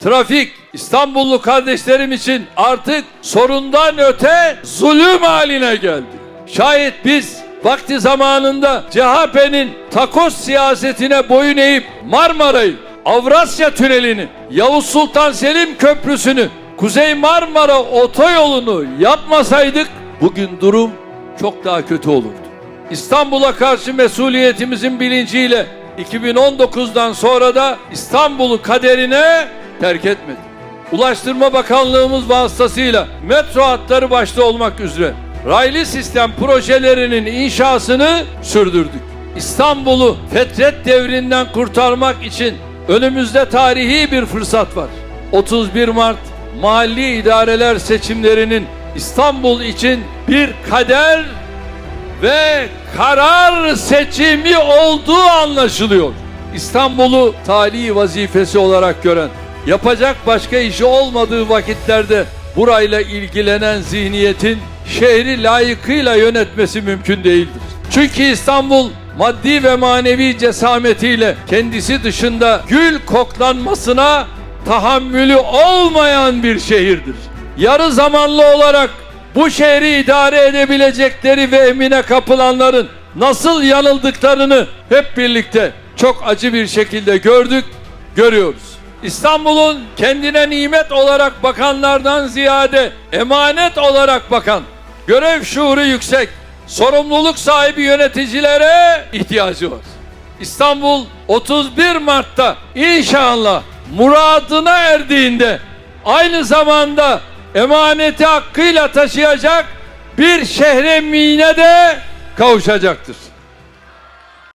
trafik İstanbullu kardeşlerim için artık sorundan öte zulüm haline geldi. Şayet biz vakti zamanında CHP'nin takos siyasetine boyun eğip Marmara'yı, Avrasya Tüneli'ni, Yavuz Sultan Selim Köprüsü'nü, Kuzey Marmara otoyolunu yapmasaydık bugün durum çok daha kötü olurdu. İstanbul'a karşı mesuliyetimizin bilinciyle 2019'dan sonra da İstanbul'u kaderine terk etmedik. Ulaştırma Bakanlığımız vasıtasıyla metro hatları başta olmak üzere raylı sistem projelerinin inşasını sürdürdük. İstanbul'u fetret devrinden kurtarmak için önümüzde tarihi bir fırsat var. 31 Mart mahalli idareler seçimlerinin İstanbul için bir kader ve karar seçimi olduğu anlaşılıyor. İstanbul'u tali vazifesi olarak gören, yapacak başka işi olmadığı vakitlerde burayla ilgilenen zihniyetin şehri layıkıyla yönetmesi mümkün değildir. Çünkü İstanbul maddi ve manevi cesametiyle kendisi dışında gül koklanmasına tahammülü olmayan bir şehirdir. Yarı zamanlı olarak bu şehri idare edebilecekleri ve emine kapılanların nasıl yanıldıklarını hep birlikte çok acı bir şekilde gördük, görüyoruz. İstanbul'un kendine nimet olarak bakanlardan ziyade emanet olarak bakan, görev şuuru yüksek, sorumluluk sahibi yöneticilere ihtiyacı var. İstanbul 31 Mart'ta inşallah muradına erdiğinde aynı zamanda emaneti hakkıyla taşıyacak bir şehre mine de kavuşacaktır.